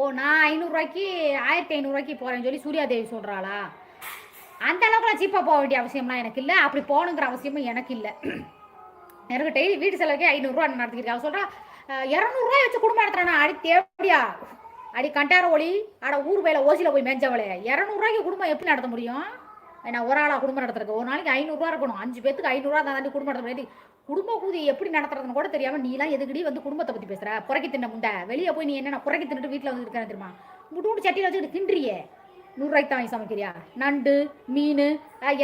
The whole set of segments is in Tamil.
ஓ நான் ஐநூறுரூவாய்க்கு ஆயிரத்தி ஐநூறுரூவாய்க்கு போகிறேன்னு சொல்லி சூர்யா தேவி சொல்கிறாளா அந்த அளவுக்குலாம் சீப்பாக போக வேண்டிய அவசியம்லாம் எனக்கு இல்லை. அப்படி போகணுங்கிற அவசியமும் எனக்கு இல்லை. எனக்கு டெய்லி வீட்டு செலவுக்கே ஐநூறுரூவா நடத்திக்கிட்டு அவள் சொல்கிறா இரநூறுவாய் வச்சு குடும்பம் நடத்துறேன்னா அடி தேவையா அடி கண்டார ஒளி. அட ஊர் வேலை ஓசியில் போய் மேஞ்சவளே இரநூறுவாய்க்கு குடும்பம் எப்படி நடத்த முடியும்? நான் ஒரு ஆளாக குடும்பம் நடத்துறதுக்கு. ஒரு நாளைக்கு ஐநூறுரூவா இருக்கணும். அஞ்சு பேத்துக்கு ஐநூறுரூவா தான் தாண்டி குடும்பம் நடத்த முடியாது குடும்ப கூதி எப்படி நடத்துறதுன்னு கூட தெரியாமல் நீலாம் எதுக்கடி வந்து குடும்பத்தை பற்றி பேசுகிற புறக்கி தின்ன முண்டை. வெளியே போய் நீ என்ன புறக்கி தின்னுட்டு வீட்டில் வந்து இருக்கிறேன் தெரியுமா? முட்டு முட்டு சட்டியில் வச்சுக்கிட்டு கிண்டுறியே நூறுரூவாய்க்கு தான் வாங்கி சமைக்கிறியா? நண்டு மீன்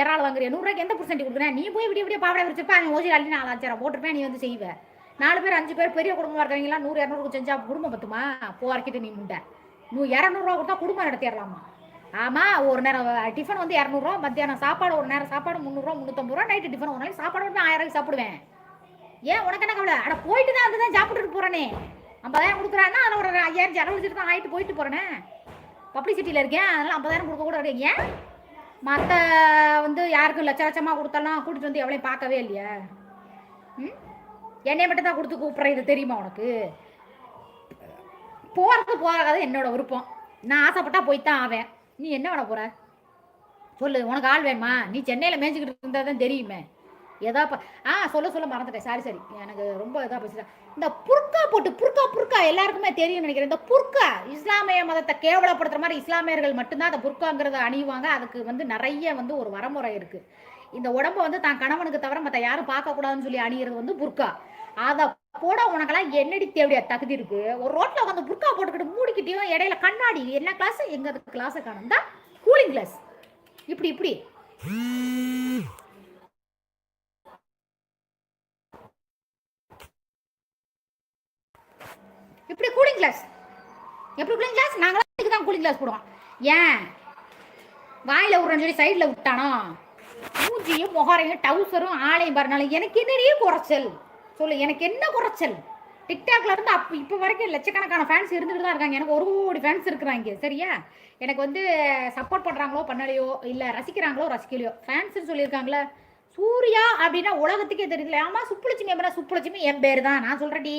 இறால் வாங்குறியா? நூறுரூவாய்க்கு எந்த பர்சன்ட் கொடுக்குறேன்? நீ போய் விடிய விடிய பாவடை வச்சிருப்பா அவன் ஓசி அள்ளி நாலு அஞ்சாயிரம் போட்டிருப்பேன் நீ வந்து செய்வ. நாலு பேர் அஞ்சு பேர் பெரிய குடும்பமாக இருக்கிறவங்களாம் நூறு இரநூறுக்கு செஞ்சா குடும்பம் பத்துமா? போறக்கிட்டு நீ முண்டை. நூ இரநூறுவா கொடுத்தா குடும்பம் நடத்திடலாமா? ஆமாம் ஒரு நேரம் டிஃபன் வந்து இரநூறுவா மத்தியானம் சாப்பாடு ஒரு நேரம் சாப்பாடு முந்நூறுரூவா முந்நூற்றம்பது ரூபா நைட்டு டிஃபன் ஒரு நாளைக்கு சாப்பாடு வந்து ஆயிரம் சாப்பிடுவேன். ஏன் உனக்கு என்ன கவலை? ஆனால் போயிட்டு தான் வந்து தான் சாப்பிட்டுட்டு போகிறேனே ஐம்பதாயிரம் கொடுக்குறான்னா அதில் ஒரு ஐயாயிரம் செலவழிச்சிட்டு தான் ஆகிட்டு போயிட்டு போகிறேனே பப்ளிசிட்டியில் இருக்கேன் அதனால் ஐம்பதாயிரம் கொடுக்க கூட ஏன்? மற்ற வந்து யாருக்கும் லட்ச லட்சமாக கொடுத்தாலும் கூட்டிகிட்டு வந்து எவ்வளோ பார்க்கவே இல்லையா. ம்? என்னைய மட்டும் தான் கொடுத்து கூப்பிட்றேன் இது தெரியுமா உனக்கு? போகிறது போகாத என்னோட விருப்பம். நான் ஆசைப்பட்டா போய்த்தான் ஆவேன். நீ என்ன பண்ண போற? சொல்லு உனக்கு ஆள் வேணுமா? நீ சென்னையில் மேய்ச்சிக்கிட்டு இருந்தால் தான் தெரியுமே. ஏதா ஆ சொல்ல சொல்ல மறந்துட்டேன். சாரி சரி எனக்கு ரொம்ப இதாக பேசுகிறேன் இந்த புர்கா போட்டு புர்கா புர்கா எல்லாருக்குமே தெரியும்னு நினைக்கிறேன். இந்த புர்கா இஸ்லாமிய மதத்தை கேவலப்படுத்துகிற மாதிரி இஸ்லாமியர்கள் மட்டும்தான் அந்த புர்காங்கிறத அணிவாங்க. அதுக்கு வந்து நிறைய வந்து ஒரு வரமுறை இருக்குது இந்த உடம்ப வந்து தான் கணவனுக்கு தவிர மற்ற யாரும் பார்க்கக்கூடாதுன்னு சொல்லி அணியிறது வந்து புர்கா. அதை போட உனக்கெல்லாம் என்னடி தேவையா தகுதி இருக்கு. ஒரு ரோட்ல உட்காந்து புர்கா போட்டுக்கிட்டு மூடிக்கிட்டியும் இடையில கண்ணாடி என்ன கிளாஸ் எங்க கிளாஸை காணும்? தான் கூலிங் கிளாஸ் இப்படி இப்படி. இப்படி கூலிங் கிளாஸ் எப்படி கூலிங் கிளாஸ் நாங்களாம் இதுக்கு தான் கூலிங் கிளாஸ் போடுவோம். ஏன்? வாயில விட்றேன்னு சொல்லி சைடில் விட்டானோ? மூஞ்சியும் முகாரையும் டவுசரும் ஆலையும் பாருனாலும் எனக்கு என்னடியே குறைச்சல்? சொல்லு எனக்கு என்ன குறைச்சல்? டிக்டாக்ல இருந்து அப்போ இப்போ வரைக்கும் லட்சக்கணக்கான ஃபேன்ஸ் இருந்துகிட்டு தான் இருக்காங்க. எனக்கு ஒரு கோடி ஃபேன்ஸ் இருக்கிறாங்க சரியா? எனக்கு வந்து சப்போர்ட் பண்ணுறாங்களோ பண்ணலையோ இல்லை ரசிக்கிறாங்களோ ரசிக்கலையோ. ஃபேன்ஸ்னு சொல்லியிருக்காங்களே சூர்யா அப்படின்னா உலகத்துக்கே தெரியல ஆமா சுப்புலட்சுமி எப்படா சுப்புலட்சுமி என் பேர் தான். நான் சொல்கிறேன்டி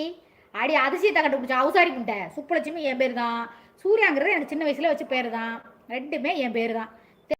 அடி அதிசயத்தை கண்டுபிடிச்சா அவுசாரி முட்டை சுப்புலட்சுமி என் பேர் தான். சூர்யாங்கிறது எனக்கு சின்ன வயசுல வச்ச பேர் தான். ரெண்டுமே என் பேர் தான்.